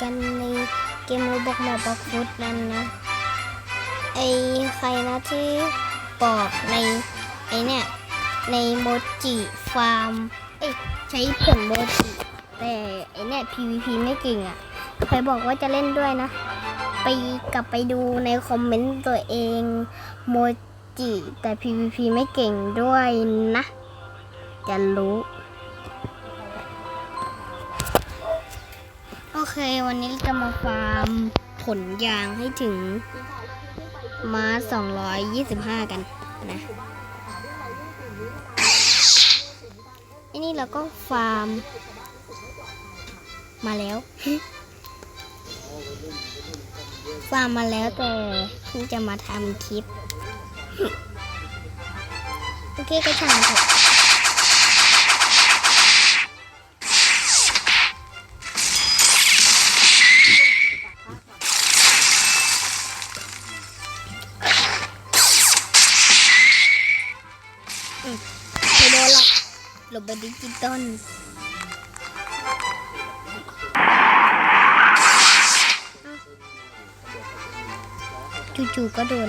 กันในเกมโรบอกแมปบอกฟุตนั้นนะ ไอใครนะที่บอกในไอเนี่ยในโมจิฟาร์มเอ้ยใช้ผลโมจิแต่ไอเนี่ย PVP ไม่เก่งอะ่ะใครบอกว่าจะเล่นด้วยนะ ไปกลับไปดูในคอมเมนต์ตัวเองโมจิแต่ PVP ไม่เก่งด้วยนะจะรู้ เค วันนี้จะมาฟาร์มผลยางให้ถึงมา225 กันนะไอ้นี่เราก็ฟาร์ม มาแล้ว ฟาร์มมาแล้วแต่เพิ่จะมาทำคลิป โอเคก็ช่างเถอะ ลบไปดิจิตอลจู่ๆก็โดน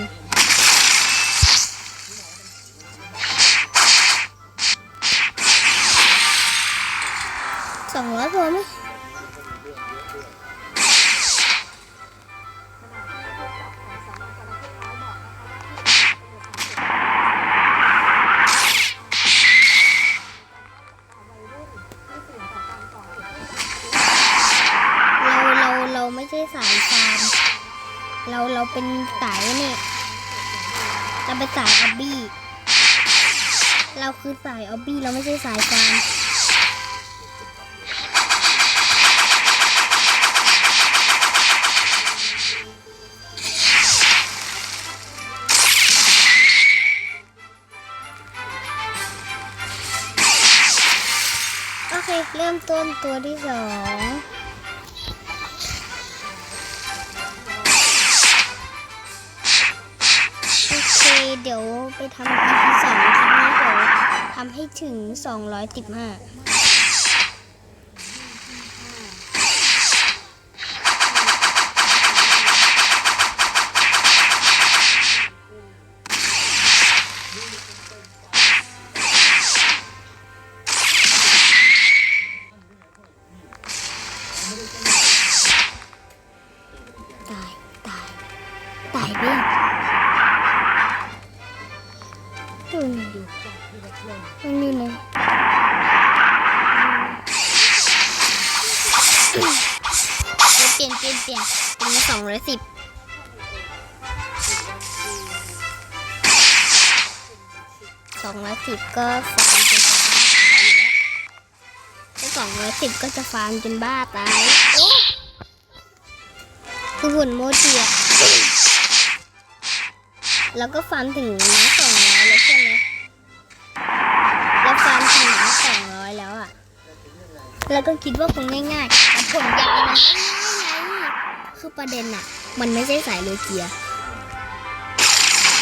สองร้อยพอไหม เราเราเป็นสายนี่เราเป็นสายออบบี้ เราคือสายออบบี้เราไม่ใช่สายฟาร์มโอเค เริ่มต้นตัวที่สอง เดี๋ยวไปทำ EP สองคลิปนี้เดี๋ยวทำให้ถึง215 มันอยู่ไหนเปลี่ยนเปลี่ยนเปลี่ยนเป็นสองร้อยสิบสองร้อยสิบก็ฟาร์มจนจะบ้าตายอยู่แล้วถ้าสองร้อยสิบก็จะฟาร์มจนบ้าตายคือหุ่นโมจิอะแล้วก็ฟาร์มถึงน้ำสองร้อยแล้วใช่ไหม แล้วก็คิดว่าคงง่ายๆแต่ผลยางมันไม่ง่ายไงคือประเด็นอะมันไม่ใช่สายโลเกีย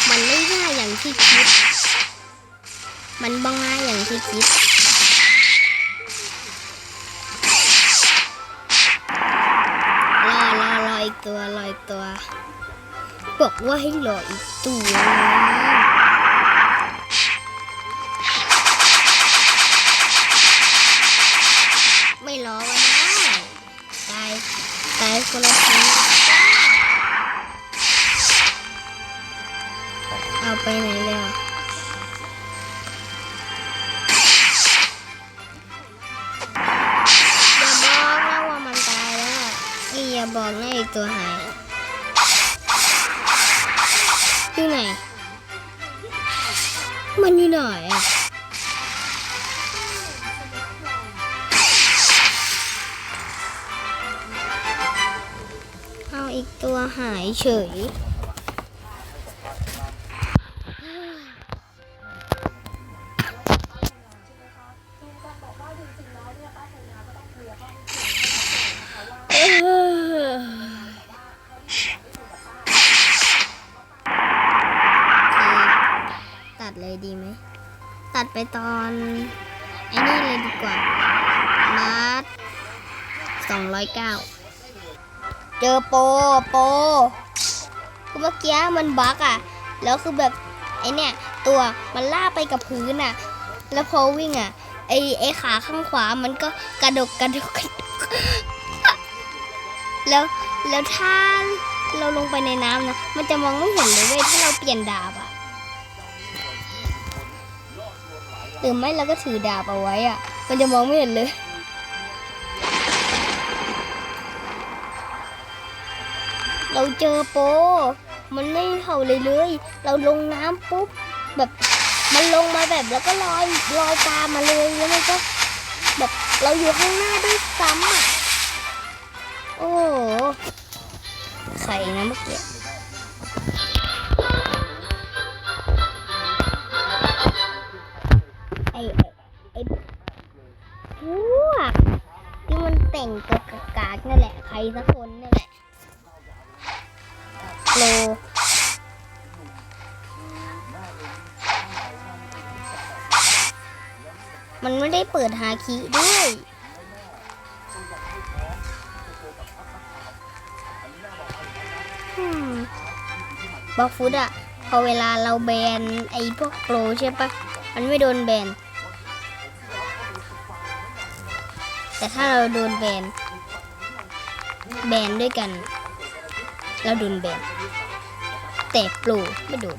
มันไม่ง่ายอย่างที่คิด มันบ้ง่ายอย่างที่คิดรอรอรออีกตัวรออีกตัว บอกว่าให้รออีกตัว คนละทีเอาไปไหนแล้วอย่าบอกนะว่ามันตายแล้วอะนี่อย่าบอกนะอีกตัวหายอยู่ไหน มันอยู่ไหนอะ ตัวหายเฉย ตัดเลยดีไหม ตัดไปตอนไอ้นี่เลยดีกว่ามาร์สองร้อยเก้า เจอโปโปคือเมื่อกี้มันบักอะ แล้วคือแบบไอเนี่ยตัวมันล่าไปกับพื้นอะ แล้วพอวิ่งอะไอไอขาข้างขวามันก็กระดกกระดกกระดกแล้วแล้วถ้าเราลงไปในน้ำนะ มันจะมองไม่เห็นเลยเว้ยถ้าเราเปลี่ยนดาบอะหรือไม่เราก็ถือดาบเอาไว้อะ มันจะมองไม่เห็นเลย เราเจอโป มันไม่เห่าเลยเลย เราลงน้ำปุ๊บแบบมันลงมาแบบแล้วก็ลอยลอยตามมาเลยแล้วมันก็แบบเราอยู่ข้างหน้าด้วยซ้ำอะโอ้โหไข่นะเมื่อกี้ โล มันไม่ได้เปิดฮาคิด้วยอืมบล็อกฟุตอะพอเวลาเราแบนไอ้พวกโปรใช่ปะ มันไม่โดนแบน แต่ถ้าเราโดนแบน แบนด้วยกัน เราโดนแบนแต่โปรไม่โดน